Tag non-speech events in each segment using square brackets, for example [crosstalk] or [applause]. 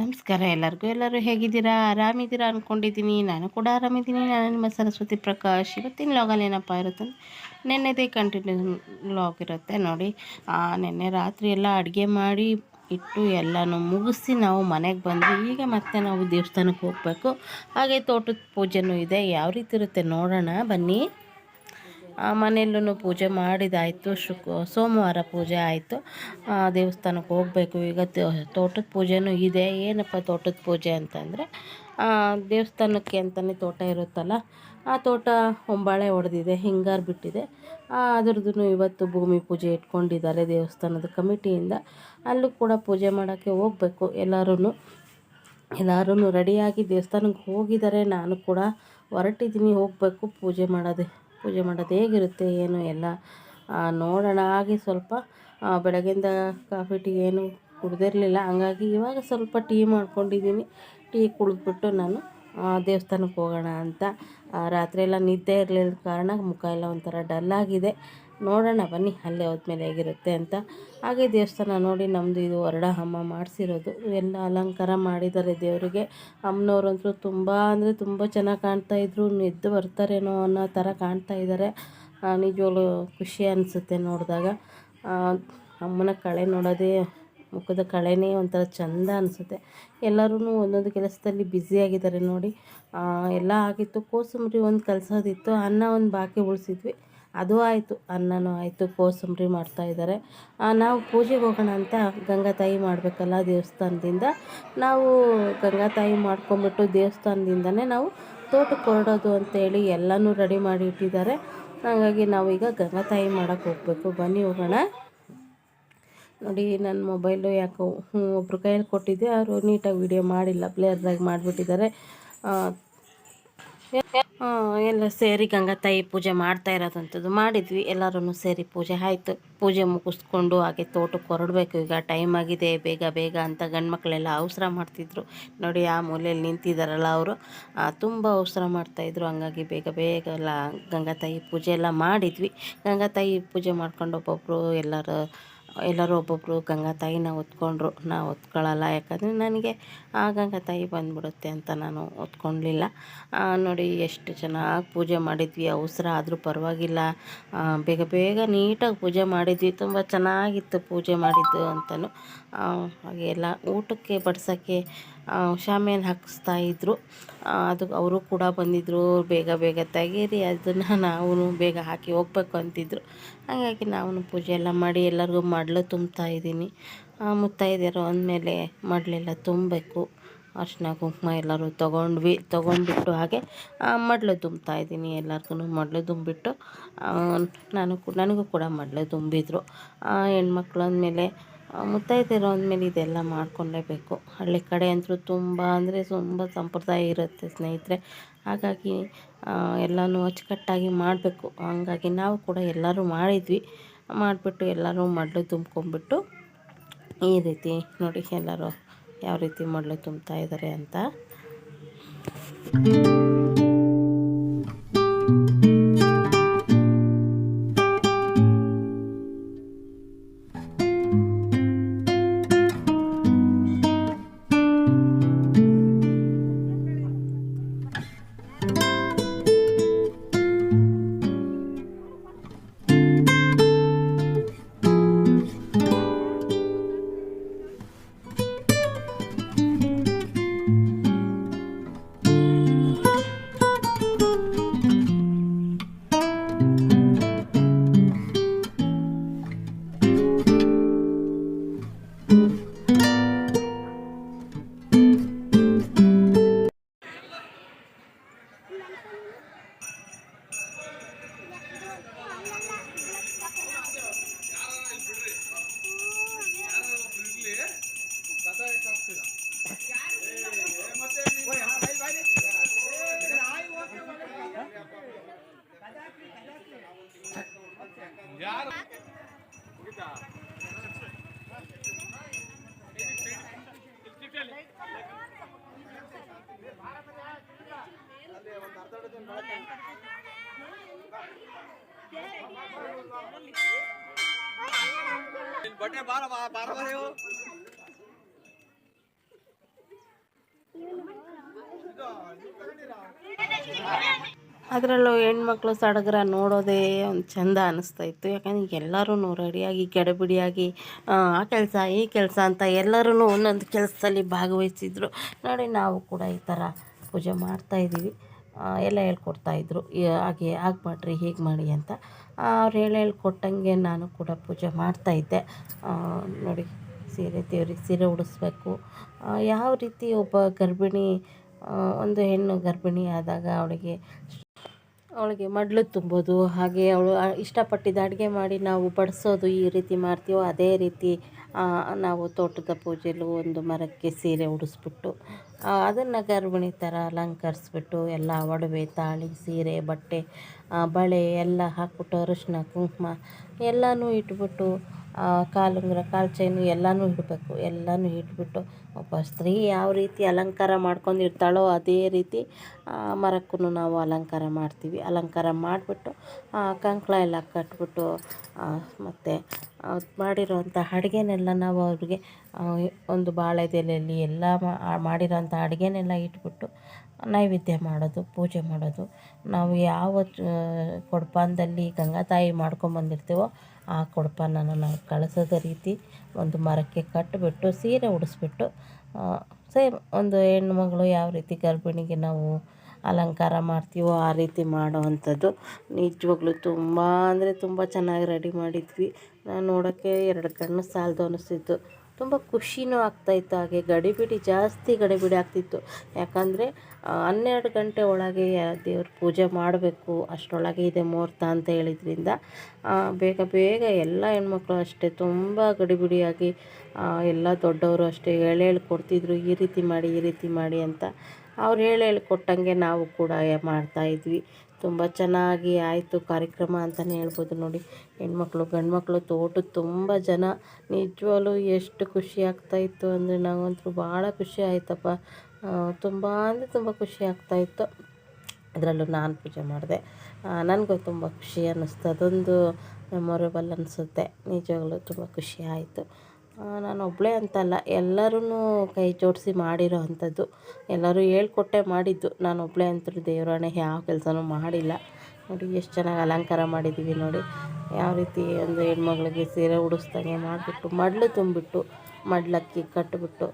ನಮಸ್ಕಾರ ಎಲ್ಲರಿಗೂ, ಎಲ್ಲರೂ ಹೇಗಿದ್ದೀರಾ? ಆರಾಮಿದ್ದೀರಾ ಅಂದ್ಕೊಂಡಿದ್ದೀನಿ ನಾನು ಕೂಡ ಆರಾಮಿದ್ದೀನಿ. ನಾನು ನಿಮ್ಮ ಸರಸ್ವತಿ ಪ್ರಕಾಶ್. ಇವತ್ತಿನ ಲಾಗಲ್ಲಿ ಏನಪ್ಪ ಇರುತ್ತೆ ನೆನ್ನೆದೇ ಕಂಟಿನ್ಯೂ ಲಾಗ್ ಇರುತ್ತೆ ನೋಡಿ. ನೆನ್ನೆ ರಾತ್ರಿ ಎಲ್ಲ ಅಡುಗೆ ಮಾಡಿ ಇಟ್ಟು ಎಲ್ಲನೂ ಮುಗಿಸಿ ನಾವು ಮನೆಗೆ ಬಂದ್ವಿ. ಈಗ ಮತ್ತೆ ನಾವು ದೇವಸ್ಥಾನಕ್ಕೆ ಹೋಗಬೇಕು. ಹಾಗೆ ತೋಟದ ಪೂಜೆನೂ ಇದೆ. ಯಾವ ರೀತಿ ಇರುತ್ತೆ ನೋಡೋಣ. ಬನ್ನಿ. ಮನೆಯಲ್ಲೂ ಪೂಜೆ ಮಾಡಿದಾಯಿತು. ಶುಕ್, ಸೋಮವಾರ ಪೂಜೆ ಆಯಿತು. ದೇವಸ್ಥಾನಕ್ಕೆ ಹೋಗಬೇಕು. ಈಗ ತೋಟದ ಪೂಜೆನೂ ಇದೆ. ಏನಪ್ಪ ತೋಟದ ಪೂಜೆ ಅಂತಂದರೆ ದೇವಸ್ಥಾನಕ್ಕೆ ಅಂತಲೇ ತೋಟ ಇರುತ್ತಲ್ಲ, ಆ ತೋಟ ಹೊಂಬಾಳೆ ಹೊಡೆದಿದೆ ಹಿಂಗಾರು ಬಿಟ್ಟಿದೆ. ಅದ್ರದ್ದು ಇವತ್ತು ಭೂಮಿ ಪೂಜೆ ಇಟ್ಕೊಂಡಿದ್ದಾರೆ ದೇವಸ್ಥಾನದ ಕಮಿಟಿಯಿಂದ. ಅಲ್ಲೂ ಕೂಡ ಪೂಜೆ ಮಾಡೋಕ್ಕೆ ಹೋಗಬೇಕು. ಎಲ್ಲರೂ ಎಲ್ಲರೂ ರೆಡಿಯಾಗಿ ದೇವಸ್ಥಾನಕ್ಕೆ ಹೋಗಿದ್ದಾರೆ. ನಾನು ಕೂಡ ಹೊರಟಿದ್ದೀನಿ. ಹೋಗಬೇಕು. ಪೂಜೆ ಮಾಡೋದೇ. ಪೂಜೆ ಮಾಡೋದು ಹೇಗಿರುತ್ತೆ, ಏನು ಎಲ್ಲ ನೋಡೋಣ. ಹಾಗೆ ಸ್ವಲ್ಪ ಬೆಳಗ್ಗೆಯಿಂದ ಕಾಫಿ, ಟೀ ಏನು ಕುಡ್ದಿರಲಿಲ್ಲ. ಹಂಗಾಗಿ ಇವಾಗ ಸ್ವಲ್ಪ ಟೀ ಮಾಡ್ಕೊಂಡಿದ್ದೀನಿ. ಟೀ ಕುಡಿದ್ಬಿಟ್ಟು ನಾನು ದೇವಸ್ಥಾನಕ್ಕೆ ಹೋಗೋಣ ಅಂತ. ರಾತ್ರಿ ಎಲ್ಲ ನಿದ್ದೆ ಇರಲಿಲ್ಲ ಕಾರಣ ಮುಖ ಎಲ್ಲ ಒಂಥರ ಡಲ್ಲಾಗಿದೆ. ನೋಡೋಣ ಬನ್ನಿ ಅಲ್ಲೇ ಹೋದ್ಮೇಲೆ ಹೇಗಿರುತ್ತೆ ಅಂತ. ಹಾಗೆ ದೇವಸ್ಥಾನ ನೋಡಿ ನಮ್ಮದು ಇದು ಹೊರಡ ಅಮ್ಮ ಮಾಡಿಸಿರೋದು. ಎಲ್ಲ ಅಲಂಕಾರ ಮಾಡಿದ್ದಾರೆ ದೇವರಿಗೆ. ಅಮ್ಮನವ್ರಂತೂ ತುಂಬ ಅಂದರೆ ತುಂಬ ಚೆನ್ನಾಗಿ ಕಾಣ್ತಾ ಇದ್ರು. ಎದ್ದು ಬರ್ತಾರೇನೋ ಅನ್ನೋ ಥರ ಕಾಣ್ತಾ ಇದ್ದಾರೆ ನಿಜವಾಗ್ಲೂ ಖುಷಿ ಅನಿಸುತ್ತೆ ನೋಡಿದಾಗ. ಅಮ್ಮನ ಕಳೆ ನೋಡೋದೇ, ಮುಖದ ಕಳೆನೇ ಒಂಥರ ಚೆಂದ ಅನಿಸುತ್ತೆ. ಎಲ್ಲರೂ ಒಂದೊಂದು ಕೆಲಸದಲ್ಲಿ ಬ್ಯುಸಿಯಾಗಿದ್ದಾರೆ ನೋಡಿ. ಎಲ್ಲ ಆಗಿತ್ತು. ಕೋಸಂಬರಿ ಒಂದು ಕಲಸೋದಿತ್ತು. ಅನ್ನ ಒಂದು ಬಾಕಿ ಉಳಿಸಿದ್ವಿ. ಅದು ಆಯಿತು, ಅನ್ನನೂ ಆಯಿತು, ಕೋಸಂಬರಿ ಮಾಡ್ತಾಯಿದ್ದಾರೆ ನಾವು ಪೂಜೆಗೆ ಹೋಗೋಣ ಅಂತ ಗಂಗಾ ತಾಯಿ ಮಾಡಬೇಕಲ್ಲ ದೇವಸ್ಥಾನದಿಂದ. ನಾವು ಗಂಗಾ ತಾಯಿ ಮಾಡ್ಕೊಂಬಿಟ್ಟು ದೇವಸ್ಥಾನದಿಂದನೇ ನಾವು ತೋಟಕ್ಕೆ ಹೊರಡೋದು ಅಂತೇಳಿ ಎಲ್ಲನೂ ರೆಡಿ ಮಾಡಿ ಇಟ್ಟಿದ್ದಾರೆ. ಹಾಗಾಗಿ ನಾವೀಗ ಗಂಗಾ ತಾಯಿ ಮಾಡೋಕ್ಕೆ ಹೋಗಬೇಕು. ಬನ್ನಿ ಹೋಗೋಣ. ನೋಡಿ, ನನ್ನ ಮೊಬೈಲು ಯಾಕೋ ಒಬ್ರು ಕೈಯಲ್ಲಿ ಕೊಟ್ಟಿದ್ದೆ, ಅವರು ನೀಟಾಗಿ ವಿಡಿಯೋ ಮಾಡಿಲ್ಲ, ಬ್ಲೇರ್ದಾಗಿ ಮಾಡಿಬಿಟ್ಟಿದ್ದಾರೆ. ಎಲ್ಲ ಸೇರಿ ಗಂಗಾ ತಾಯಿ ಪೂಜೆ ಮಾಡ್ತಾ ಇರೋದಂಥದ್ದು ಮಾಡಿದ್ವಿ. ಎಲ್ಲರೂ ಸೇರಿ ಪೂಜೆ ಆಯಿತು. ಪೂಜೆ ಮುಗಿಸ್ಕೊಂಡು ಹಾಗೆ ತೋಟಕ್ಕೆ ಹೊರಡಬೇಕು. ಈಗ ಟೈಮ್ ಆಗಿದೆ. ಬೇಗ ಬೇಗ ಅಂತ ಗಂಡು ಮಕ್ಕಳೆಲ್ಲ ಅವಸರ ಮಾಡ್ತಿದ್ರು. ನೋಡಿ, ಆ ಮೂಲೆಯಲ್ಲಿ ನಿಂತಿದ್ದಾರಲ್ಲ ಅವರು. ತುಂಬ ಅವಸರ ಮಾಡ್ತಾಯಿದ್ರು ಹಂಗಾಗಿ ಬೇಗ ಬೇಗ ಎಲ್ಲ ಗಂಗಾತಾಯಿ ಪೂಜೆ ಎಲ್ಲ ಮಾಡಿದ್ವಿ. ಗಂಗಾತಾಯಿ ಪೂಜೆ ಮಾಡ್ಕೊಂಡು ಒಬ್ಬೊಬ್ಬರು ಎಲ್ಲರೂ ಎಲ್ಲರೂ ಒಬ್ಬೊಬ್ಬರು ಗಂಗಾ ತಾಯಿನ ಹೊತ್ಕೊಂಡ್ರು. ನಾ ಹೊತ್ಕೊಳ್ಳಲ್ಲ ಯಾಕಂದರೆ ನನಗೆ ಆ ಗಂಗಾ ತಾಯಿ ಬಂದ್ಬಿಡುತ್ತೆ ಅಂತ ನಾನು ಹೊತ್ಕೊಳ್ಲಿಲ್ಲ. ನೋಡಿ ಎಷ್ಟು ಚೆನ್ನಾಗಿ ಪೂಜೆ ಮಾಡಿದ್ವಿ. ಅವಸರ ಆದರೂ ಪರವಾಗಿಲ್ಲ. ಬೇಗ ಬೇಗ ನೀಟಾಗಿ ಪೂಜೆ ಮಾಡಿದ್ವಿ. ತುಂಬ ಚೆನ್ನಾಗಿತ್ತು ಪೂಜೆ ಮಾಡಿದ್ದು ಅಂತಲೂ ಹಾಗೆ ಎಲ್ಲ ಊಟಕ್ಕೆ, ಬಡ್ಸೋಕ್ಕೆ ಶಾಮಿಯಾನ ಹಾಕಿಸ್ತಾ ಇದ್ದರು ಅದು ಅವರು ಕೂಡ ಬಂದಿದ್ದರು ಬೇಗ ಬೇಗ ತೆಗೀರಿ, ಅದನ್ನು ನಾವು ಬೇಗ ಹಾಕಿ ಹೋಗ್ಬೇಕು ಅಂತಿದ್ರು. ಹಾಗಾಗಿ ನಾವು ಪೂಜೆ ಎಲ್ಲ ಮಾಡಿ ಎಲ್ಲರಿಗೂ ಮಡ್ಲು ತುಂಬ್ತಾ ಇದ್ದೀನಿ. ಮುತ್ತೈದೆಯರು ಅಂದಮೇಲೆ ಮಡ್ಲೆಲ್ಲ ತುಂಬಬೇಕು. ಅರ್ಶಿನ ಕುಂಕುಮ ಎಲ್ಲರೂ ತೊಗೊಂಡ್ವಿ, ತೊಗೊಂಡ್ಬಿಟ್ಟು ಹಾಗೆ ಮಡ್ಲು ತುಂಬ್ತಾ ಇದ್ದೀನಿ. ಎಲ್ಲರಿಗೂ ಮಡ್ಲು ತುಂಬಿಟ್ಟು ನಾನು ನನಗೂ ಕೂಡ ಮಡ್ಲು ತುಂಬಿದ್ರು. ಹೆಣ್ಮಕ್ಳು ಅಂದಮೇಲೆ ಮುತ್ತೈದೆಯರು ಅಂದಮೇಲೆ ಇದೆಲ್ಲ ಮಾಡ್ಕೊಳ್ಳೇಬೇಕು ಹಳ್ಳಿ ಕಡೆ ಅಂತೂ ತುಂಬ ಅಂದರೆ ತುಂಬ ಸಂಪ್ರದಾಯ ಇರುತ್ತೆ ಸ್ನೇಹಿತರೆ. ಹಾಗಾಗಿ ಎಲ್ಲನೂ ಅಚ್ಚುಕಟ್ಟಾಗಿ ಮಾಡಬೇಕು. ಹಂಗಾಗಿ ನಾವು ಕೂಡ ಎಲ್ಲರೂ ಮಾಡಿದ್ವಿ. ಮಾಡಿಬಿಟ್ಟು ಎಲ್ಲರೂ ಮಡಲು ತುಂಬ್ಕೊಂಡ್ಬಿಟ್ಟು ಈ ರೀತಿ ನೋಡಿ ಎಲ್ಲರೂ ಯಾವ ರೀತಿ ಮಡಲು ತುಂಬ್ತಾ ಇದ್ದಾರೆ ಅಂತ. ಬಟ್ಟೆ ಬಾರ ಬಾರ ಅದರಲ್ಲೂ ಹೆಣ್ಮಕ್ಳು ಸಡಗರ ನೋಡೋದೇ ಒಂದು ಚಂದ ಅನ್ನಿಸ್ತಾ ಇತ್ತು. ಯಾಕಂದ್ರೆ ಎಲ್ಲರೂ ರೆಡಿಯಾಗಿ, ಕೆಡಬಿಡಿಯಾಗಿ, ಆ ಕೆಲಸ, ಈ ಕೆಲಸ ಅಂತ ಎಲ್ಲರೂ ಒಂದೊಂದು ಕೆಲಸದಲ್ಲಿ ಭಾಗವಹಿಸಿದ್ರು. ನೋಡಿ ನಾವು ಕೂಡ ಈ ಥರ ಪೂಜೆ ಮಾಡ್ತಾಯಿದ್ದೀವಿ ಎಲ್ಲ ಹೇಳ್ಕೊಡ್ತಾಯಿದ್ರು ಹಾಗೆ ಹಾಗೆ ಮಾಡಿರಿ ಹೀಗೆ ಮಾಡಿ ಅಂತ. ಅವ್ರು ಹೇಳಿ ಹೇಳ್ಕೊಟ್ಟಂಗೆ ನಾನು ಕೂಡ ಪೂಜೆ ಮಾಡ್ತಾಯಿದ್ದೆ ನೋಡಿ, ಸೀರೆ ದೇವ್ರಿಗೆ ಸೀರೆ ಉಡಿಸ್ಬೇಕು. ಯಾವ ರೀತಿ ಒಬ್ಬ ಗರ್ಭಿಣಿ ಒಂದು ಹೆಣ್ಣು ಗರ್ಭಿಣಿ ಆದಾಗ ಅವಳಿಗೆ ಅವಳಿಗೆ ಮಡ್ಲು ತುಂಬೋದು, ಹಾಗೆ ಅವಳು ಇಷ್ಟಪಟ್ಟಿದ್ದ ಅಡುಗೆ ಮಾಡಿ ನಾವು ಬಡಿಸೋದು ಈ ರೀತಿ ಮಾಡ್ತೀವೋ, ಅದೇ ರೀತಿ ನಾವು ತೋಟದ ಪೂಜೆಲೂ ಒಂದು ಮರಕ್ಕೆ ಸೀರೆ ಉಡಿಸ್ಬಿಟ್ಟು ಅದನ್ನು ಗರ್ಭಿಣಿ ಥರ ಅಲಂಕರಿಸ್ಬಿಟ್ಟು ಎಲ್ಲ ಒಡವೆ, ತಾಳಿ, ಸೀರೆ, ಬಟ್ಟೆ ಬಳೆ ಎಲ್ಲ ಹಾಕ್ಬಿಟ್ಟು ಅರಿಶಿನ, ಕುಂಕುಮ ಎಲ್ಲನೂ ಇಟ್ಬಿಟ್ಟು ಕಾಲುಂಗುರ, ಕಾಲು ಚೈನು ಎಲ್ಲನೂ ಇಡಬೇಕು. ಎಲ್ಲನೂ ಇಟ್ಬಿಟ್ಟು ಒಬ್ಬ ಸ್ತ್ರೀ ಯಾವ ರೀತಿ ಅಲಂಕಾರ ಮಾಡ್ಕೊಂಡಿರ್ತಾಳೋ ಅದೇ ರೀತಿ ಮರಕ್ಕೂ ನಾವು ಅಲಂಕಾರ ಮಾಡ್ತೀವಿ. ಅಲಂಕಾರ ಮಾಡಿಬಿಟ್ಟು ಕಂಕಳ ಎಲ್ಲ ಕಟ್ಬಿಟ್ಟು ಮತ್ತು ಮಾಡಿರೋಂಥ ಅಡುಗೆನೆಲ್ಲ ನಾವು ಅವ್ರಿಗೆ ಒಂದು ಬಾಳೆದೆಲೆಯಲ್ಲಿ ಎಲ್ಲ ಮಾಡಿರೋಂಥ ಅಡುಗೆನೆಲ್ಲ ಇಟ್ಬಿಟ್ಟು ನೈವೇದ್ಯ ಮಾಡೋದು, ಪೂಜೆ ಮಾಡೋದು. ನಾವು ಯಾವ ಕೊಡಪಾನದಲ್ಲಿ ಗಂಗಾ ತಾಯಿ ಮಾಡ್ಕೊಂಬಂದಿರ್ತೀವೋ ಆ ಕೊಡಪಾನನ ನಾವು ಕಳಿಸೋದ ರೀತಿ ಒಂದು ಮರಕ್ಕೆ ಕಟ್ಟಿಬಿಟ್ಟು ಸೀರೆ ಉಡಿಸ್ಬಿಟ್ಟು ಸೇಮ್ ಒಂದು ಹೆಣ್ಣು ಮಗಳು ಯಾವ ರೀತಿ ಗರ್ಭಿಣಿಗೆ ನಾವು ಅಲಂಕಾರ ಮಾಡ್ತೀವೋ ಆ ರೀತಿ ಮಾಡೋವಂಥದ್ದು. ನಿಜವಾಗ್ಲೂ ತುಂಬ ಅಂದರೆ ತುಂಬ ಚೆನ್ನಾಗಿ ರೆಡಿ ಮಾಡಿದ್ವಿ. ನಾನು ನೋಡೋಕ್ಕೆ ಎರಡು ಕಣ್ಣು ಸಾಲದು ಅನ್ನಿಸ್ತಿತ್ತು ತುಂಬ ಖುಷಿನೂ ಆಗ್ತಾಯಿತ್ತು. ಹಾಗೆ ಗಡಿಬಿಡಿ ಜಾಸ್ತಿ ಗಡಿಬಿಡಿ ಆಗ್ತಿತ್ತು. ಯಾಕಂದರೆ ಹನ್ನೆರಡು ಗಂಟೆ ಒಳಗೆ ದೇವ್ರ ಪೂಜೆ ಮಾಡಬೇಕು. ಅಷ್ಟರೊಳಗೆ ಇದೆ ಮುಹೂರ್ತ ಅಂತ ಹೇಳಿದ್ರಿಂದ ಬೇಗ ಬೇಗ ಎಲ್ಲ ಹೆಣ್ಮಕ್ಳು ಅಷ್ಟೇ ತುಂಬ ಗಡಿಬಿಡಿಯಾಗಿ ಎಲ್ಲ ದೊಡ್ಡವರು ಅಷ್ಟೇ ಹೇಳಿ ಕೊಡ್ತಿದ್ರು. ಈ ರೀತಿ ಮಾಡಿ, ಈ ರೀತಿ ಮಾಡಿ ಅಂತ ಅವ್ರು ಹೇಳಿ ಹೇಳಿಕೊಟ್ಟಂಗೆ ನಾವು ಕೂಡ ಮಾಡ್ತಾಯಿದ್ವಿ ತುಂಬ ಚೆನ್ನಾಗಿ ಆಯಿತು ಕಾರ್ಯಕ್ರಮ ಅಂತಲೇ ಹೇಳ್ಬೋದು ನೋಡಿ. ಹೆಣ್ಮಕ್ಳು, ಗಂಡ್ಮಕ್ಳು, ತೋಟದ ತುಂಬ ಜನ. ನಿಜವಾಗ್ಲೂ ಎಷ್ಟು ಖುಷಿ ಆಗ್ತಾಯಿತ್ತು ಅಂದರೆ ನಾವಂತೂ ಭಾಳ ಖುಷಿ ಆಯ್ತಪ್ಪ. ತುಂಬ ಅಂದರೆ ತುಂಬ ಖುಷಿ ಆಗ್ತಾಯಿತ್ತು ಅದರಲ್ಲೂ ನಾನು ಪೂಜೆ ಮಾಡಿದೆ. ನನಗೂ ತುಂಬ ಖುಷಿ ಅನ್ನಿಸ್ತು. ಅದೊಂದು ಮೆಮೊರೇಬಲ್ ಅನಿಸುತ್ತೆ ನಿಜವಾಗ್ಲೂ ತುಂಬ ಖುಷಿ ಆಯಿತು. ನಾನು ಒಬ್ಬಳೇ ಅಂತಲ್ಲ ಎಲ್ಲರೂ ಕೈ ಜೋಡಿಸಿ ಮಾಡಿರೋ ಅಂಥದ್ದು. ಎಲ್ಲರೂ ಹೇಳ್ಕೊಟ್ಟೆ ಮಾಡಿದ್ದು. ನಾನು ಒಬ್ಬಳೇ ಅಂತೂ ದೇವರಾಣೆ ಯಾವ ಕೆಲಸನೂ ಮಾಡಿಲ್ಲ. ನೋಡಿ, ಎಷ್ಟು ಚೆನ್ನಾಗಿ ಅಲಂಕಾರ ಮಾಡಿದ್ದೀವಿ ನೋಡಿ. ಯಾವ ರೀತಿ ಒಂದು ಹೆಣ್ಮಗಳಿಗೆ ಸೀರೆ ಉಡಿಸ್ದಂಗೆ ಮಾಡಿಬಿಟ್ಟು ಮಡ್ಲು ತುಂಬಿಟ್ಟು, ಮಡ್ಲಕ್ಕಿ ಕಟ್ಟಿಬಿಟ್ಟು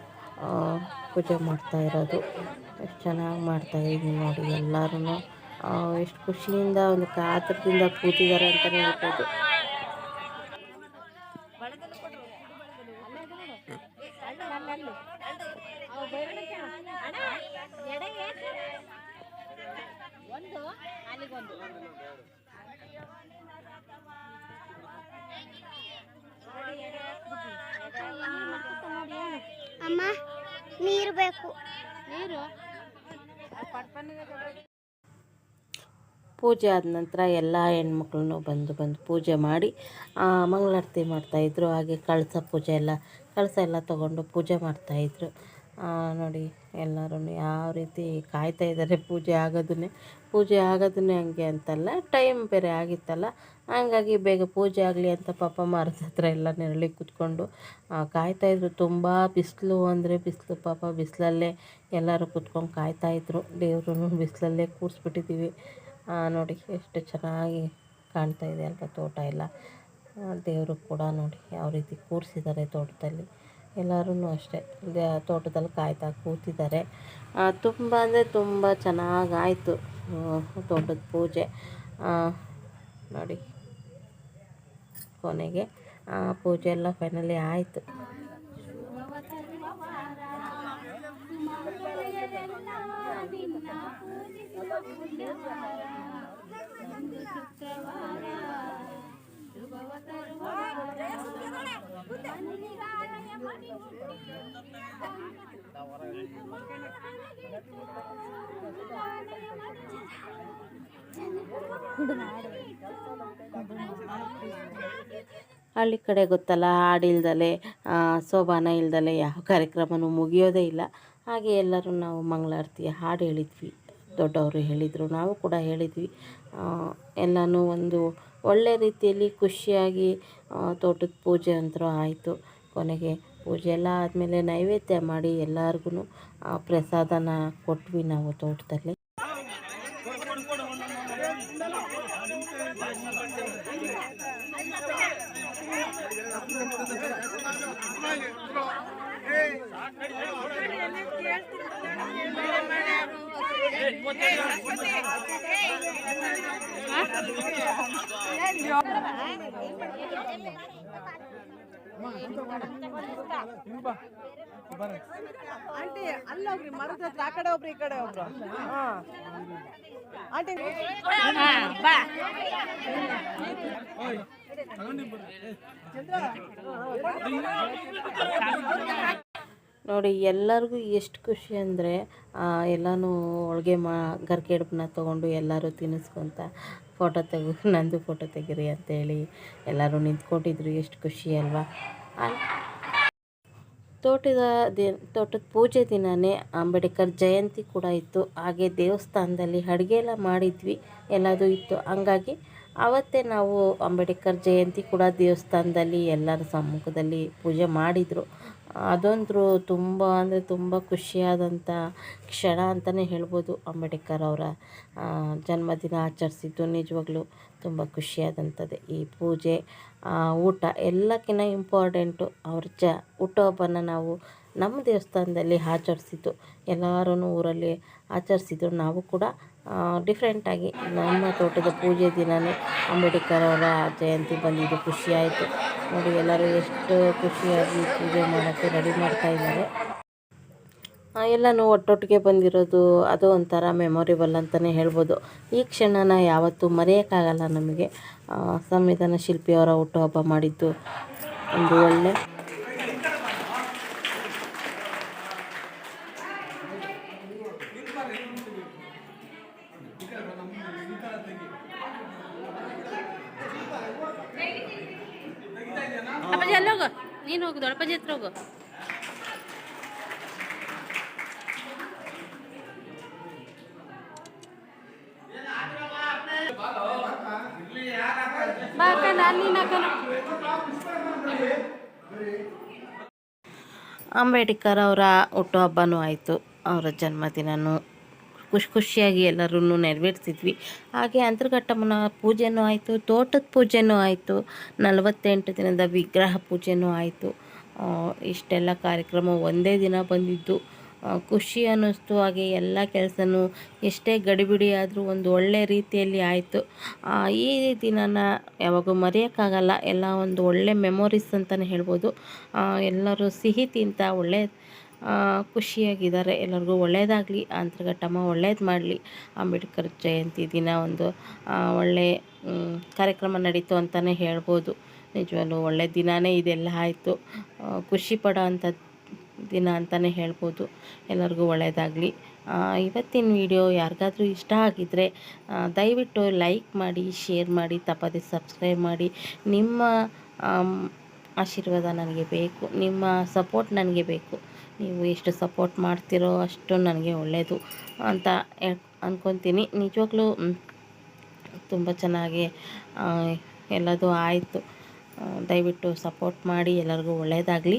ಪೂಜೆ ಮಾಡ್ತಾ ಇರೋದು. ಎಷ್ಟು ಚೆನ್ನಾಗಿ ಮಾಡ್ತಾಯಿದ್ದೀವಿ ನೋಡಿ ಎಲ್ಲರೂ ಎಷ್ಟು ಖುಷಿಯಿಂದ, ಒಂದು ಕಾತರದಿಂದ ಕೂತಿದ್ದಾರೆ ಅಂತಲೇ ಹೇಳ್ಬೋದು. ಒಂದು ಅಲ್ಲಿಗೊಂದು ಅಮ್ಮ ನೀರು ಬೇಕು. ನೀರು? ಪೂಜೆ ಆದ ನಂತರ ಎಲ್ಲ ಹೆಣ್ಮಕ್ಳು ಬಂದು ಬಂದು ಪೂಜೆ ಮಾಡಿ ಮಂಗಳಾರತಿ ಮಾಡ್ತಾಯಿದ್ರು ಹಾಗೆ ಕಳಸ ಪೂಜೆ ಎಲ್ಲ ಕಳಸ ಎಲ್ಲ ತೊಗೊಂಡು ಪೂಜೆ ಮಾಡ್ತಾಯಿದ್ರು ನೋಡಿ ಎಲ್ಲರೂ ಯಾವ ರೀತಿ ಕಾಯ್ತಾ ಇದ್ದಾರೆ ಪೂಜೆ ಆಗೋದನ್ನೇ. ಪೂಜೆ ಆಗೋದನ್ನೇ ಹಂಗೆ ಅಂತಲ್ಲ ಟೈಮ್ ಬೇರೆ ಆಗಿತ್ತಲ್ಲ, ಹಂಗಾಗಿ ಬೇಗ ಪೂಜೆ ಆಗಲಿ ಅಂತ ಪಾಪ ಮರದ ಹತ್ರ ಎಲ್ಲ ನೆರಳಿ ಕೂತ್ಕೊಂಡು ಕಾಯ್ತಾಯಿದ್ರು ತುಂಬ ಬಿಸಿಲು ಅಂದರೆ ಬಿಸಿಲು, ಪಾಪ ಬಿಸಿಲಲ್ಲೇ ಎಲ್ಲರೂ ಕೂತ್ಕೊಂಡು ಕಾಯ್ತಾಯಿದ್ರು ದೇವ್ರೂ ಬಿಸಿಲಲ್ಲೇ ಕೂರಿಸ್ಬಿಟ್ಟಿದ್ದೀವಿ. ನೋಡಿ, ಎಷ್ಟು ಚೆನ್ನಾಗಿ ಕಾಣ್ತಾ ಇದೆ ಅಲ್ವಾ ತೋಟ ಎಲ್ಲ. ದೇವರು ಕೂಡ ನೋಡಿ ಯಾವ ರೀತಿ ಕೂರಿಸಿದ್ದಾರೆ ತೋಟದಲ್ಲಿ. ಎಲ್ಲರೂ ಅಷ್ಟೇ. ತೋಟದಲ್ಲಿ ಕಾಯ್ತಾ ಕೂತಿದ್ದಾರೆ. ತುಂಬ ಅಂದರೆ ತುಂಬ ಚೆನ್ನಾಗಾಯಿತು ತೋಟದ ಪೂಜೆ. ನೋಡಿ, ಕೊನೆಗೆ ಪೂಜೆ ಎಲ್ಲ ಫೈನಲಿ ಆಯಿತು. [laughs] ಹಳ್ಳಿ ಕಡೆ ಗೊತ್ತಲ್ಲ ಹಾಡಿಲ್ದಲೆ ಸೋಬಾನ ಇಲ್ದಲೆ ಯಾವ ಕಾರ್ಯಕ್ರಮನೂ ಮುಗಿಯೋದೇ ಇಲ್ಲ. ಹಾಗೆ ಎಲ್ಲರೂ ನಾವು ಮಂಗಳಾರತಿ ಹಾಡು ಹೇಳಿದ್ವಿ. ದೊಡ್ಡವರು ಹೇಳಿದರು, ನಾವು ಕೂಡ ಹೇಳಿದ್ವಿ. ಎಲ್ಲನೂ ಒಂದು ಒಳ್ಳೆ ರೀತಿಯಲ್ಲಿ ಖುಷಿಯಾಗಿ ತೋಟದ ಪೂಜೆ ಅಂತೂ ಆಯಿತು. ಕೊನೆಗೆ ಪೂಜೆ ಎಲ್ಲ ಆದಮೇಲೆ ನೈವೇದ್ಯ ಮಾಡಿ ಎಲ್ಲರಿಗೂ ಪ್ರಸಾದನ ಕೊಟ್ವಿ ನಾವು ತೋಟದಲ್ಲಿ. ಆಂಟಿ ಅಲ್ಲೊಬ್ರಿ ಮರದ ಹತ್ರ ಆ ಕಡೆ ಒಬ್ರು ಈ ಕಡೆ ಒಬ್ರು. ಹಾ. ಆಂಟಿ ನೋಡಿ ಎಲ್ಲರಿಗೂ ಎಷ್ಟು ಖುಷಿ ಅಂದರೆ ಎಲ್ಲನೂ ಹೋಳ್ಗೆ ಮಾ ಗರ್ಕೆ ಹಿಡ್ಬನ್ನ ತೊಗೊಂಡು ಎಲ್ಲರೂ ತಿನ್ನಿಸ್ಕೊತ ಫೋಟೋ ತೆಗು ನಂದು ಫೋಟೋ ತೆಗೀರಿ ಅಂತೇಳಿ ಎಲ್ಲರೂ ನಿಂತ್ಕೊಟ್ಟಿದ್ರು. ಎಷ್ಟು ಖುಷಿ ಅಲ್ವಾ? ತೋಟದ ದಿನ, ತೋಟದ ಪೂಜೆ ದಿನವೇ ಅಂಬೇಡ್ಕರ್ ಜಯಂತಿ ಕೂಡ ಇತ್ತು. ಹಾಗೆ ದೇವಸ್ಥಾನದಲ್ಲಿ ಅಡುಗೆ ಎಲ್ಲ ಮಾಡಿದ್ವಿ, ಎಲ್ಲದೂ ಇತ್ತು. ಹಂಗಾಗಿ ಆವತ್ತೇ ನಾವು ಅಂಬೇಡ್ಕರ್ ಜಯಂತಿ ಕೂಡ ದೇವಸ್ಥಾನದಲ್ಲಿ ಎಲ್ಲರ ಸಮ್ಮುಖದಲ್ಲಿ ಪೂಜೆ ಮಾಡಿದರು. ಅದೊಂದು ತುಂಬ ಅಂದರೆ ತುಂಬ ಖುಷಿಯಾದಂಥ ಕ್ಷಣ ಅಂತಲೇ ಹೇಳ್ಬೋದು ಅಂಬೇಡ್ಕರ್ ಅವರ ಜನ್ಮದಿನ ಆಚರಿಸಿದ್ದು. ನಿಜವಾಗ್ಲೂ ತುಂಬ ಖುಷಿಯಾದಂಥದ್ದೇ. ಈ ಪೂಜೆ ಊಟ ಎಲ್ಲಕ್ಕಿಂತ ಇಂಪಾರ್ಟೆಂಟು ಅವ್ರ ಜ ಹುಟ್ಟುಹಬ್ಬನ ನಾವು ನಮ್ಮ ದೇವಸ್ಥಾನದಲ್ಲಿ ಆಚರಿಸಿದ್ದು. ಎಲ್ಲರೂ ಊರಲ್ಲಿ ಆಚರಿಸಿದ್ರು. ನಾವು ಕೂಡ ಡಿಫ್ರೆಂಟಾಗಿ ನಮ್ಮ ತೋಟದ ಪೂಜೆ ದಿನವೇ ಅಂಬೇಡ್ಕರ್ ಅವರ ಜಯಂತಿ ಬಂದಿದ್ದು. ಖುಷಿಯಾಯಿತು ನೋಡಿ ಎಲ್ಲರೂ ಎಷ್ಟು ಖುಷಿಯಾಗಿ ಪೂಜೆ ಮಾಡೋಕ್ಕೆ ರೆಡಿ ಮಾಡ್ತಾ ಇದ್ದಾರೆ. ಆ, ಎಲ್ಲನೂ ಒಟ್ಟೊಟ್ಟಿಗೆ ಬಂದಿರೋದು ಅದು ಒಂಥರ ಮೆಮೊರಿಬಲ್ ಅಂತಲೇ ಹೇಳ್ಬೋದು. ಈ ಕ್ಷಣನ ಯಾವತ್ತೂ ಮರೆಯೋಕ್ಕಾಗಲ್ಲ ನಮಗೆ. ಸಂವಿಧಾನ ಶಿಲ್ಪಿಯವರ ಹುಟ್ಟುಹಬ್ಬ ಮಾಡಿದ್ದು ಒಂದು ಒಳ್ಳೆ ಅಪ್ಪಾಜಿ ಅಲ್ಲಿ ಹೋಗು ನೀನು ಹೋಗು ದೊಡ್ಡಪ್ಪಾಜಿ ಹತ್ರ ಹೋಗು ಬಾ ಅಕ್ಕ ನಾನು ನೀನು ಅಕ್ಕ ಅಂಬೇಡ್ಕರ್ ಅವರ ಹುಟ್ಟುಹಬ್ಬನೂ ಆಯಿತು. ಅವರ ಜನ್ಮದಿನನೂ ಖುಷಿ ಖುಷಿಯಾಗಿ ಎಲ್ಲರೂ ನೆರವೇರಿಸಿದ್ವಿ. ಹಾಗೆ ಅಂತರ್ಘಟ್ಟಮ್ಮನ ಪೂಜೆನೂ ಆಯಿತು, ತೋಟದ ಪೂಜೆನೂ ಆಯಿತು, ನಲವತ್ತೆಂಟು ದಿನದ ವಿಗ್ರಹ ಪೂಜೆನೂ ಆಯಿತು. ಇಷ್ಟೆಲ್ಲ ಕಾರ್ಯಕ್ರಮ ಒಂದೇ ದಿನ ಬಂದಿದ್ದು. ಖುಷಿ ಅನ್ನಿಸ್ತು, ಹಾಗೆ ಎಲ್ಲ ಕೆಲಸನೂ ಎಷ್ಟೇ ಗಡಿಬಿಡಿ ಆದರೂ ಒಂದು ಒಳ್ಳೆ ರೀತಿಯಲ್ಲಿ ಆಯಿತು. ಈ ದಿನನ ಯಾವಾಗೂ ಮರೆಯೋಕ್ಕಾಗಲ್ಲ, ಎಲ್ಲ ಒಂದು ಒಳ್ಳೆ ಮೆಮೊರೀಸ್ ಅಂತಲೇ ಹೇಳ್ಬೋದು. ಎಲ್ಲರೂ ಸಿಹಿ ತಿಂತ ಒಳ್ಳೆ ಖುಷಿಯಾಗಿದ್ದಾರೆ. ಎಲ್ಲರಿಗೂ ಒಳ್ಳೆಯದಾಗಲಿ ಅಂತರ್ಘಟ್ಟಮ್ಮ ಒಳ್ಳೇದು ಮಾಡಲಿ. ಅಂಬೇಡ್ಕರ್ ಜಯಂತಿ ದಿನ ಒಂದು ಒಳ್ಳೆ ಕಾರ್ಯಕ್ರಮ ನಡೀತು ಅಂತಲೇ ಹೇಳ್ಬೋದು. ನಿಜವಾಗ್ಲೂ ಒಳ್ಳೆ ದಿನವೇ ಇದೆಲ್ಲ ಆಯಿತು. ಖುಷಿ ಪಡೋ ಅಂಥ ದಿನ ಅಂತಲೇ ಹೇಳ್ಬೋದು. ಎಲ್ಲರಿಗೂ ಒಳ್ಳೆಯದಾಗಲಿ. ಇವತ್ತಿನ ವಿಡಿಯೋ ಯಾರಿಗಾದರೂ ಇಷ್ಟ ಆಗಿದ್ದರೆ ದಯವಿಟ್ಟು ಲೈಕ್ ಮಾಡಿ ಶೇರ್ ಮಾಡಿ, ತಪ್ಪದೆ ಸಬ್ಸ್ಕ್ರೈಬ್ ಮಾಡಿ. ನಿಮ್ಮ ಆಶೀರ್ವಾದ ನನಗೆ ಬೇಕು. ನಿಮ್ಮ ಸಪೋರ್ಟ್ ನನಗೆ ಬೇಕು. ನೀವು ಎಷ್ಟು ಸಪೋರ್ಟ್ ಮಾಡ್ತೀರೋ ಅಷ್ಟು ನನಗೆ ಒಳ್ಳೆಯದು ಅಂತ ಅಂದ್ಕೊತೀನಿ ನಿಜವಾಗ್ಲೂ ತುಂಬ ಚೆನ್ನಾಗಿ ಎಲ್ಲದೂ ಆಯಿತು. ದಯವಿಟ್ಟು ಸಪೋರ್ಟ್ ಮಾಡಿ, ಎಲ್ಲರಿಗೂ ಒಳ್ಳೆಯದಾಗಲಿ.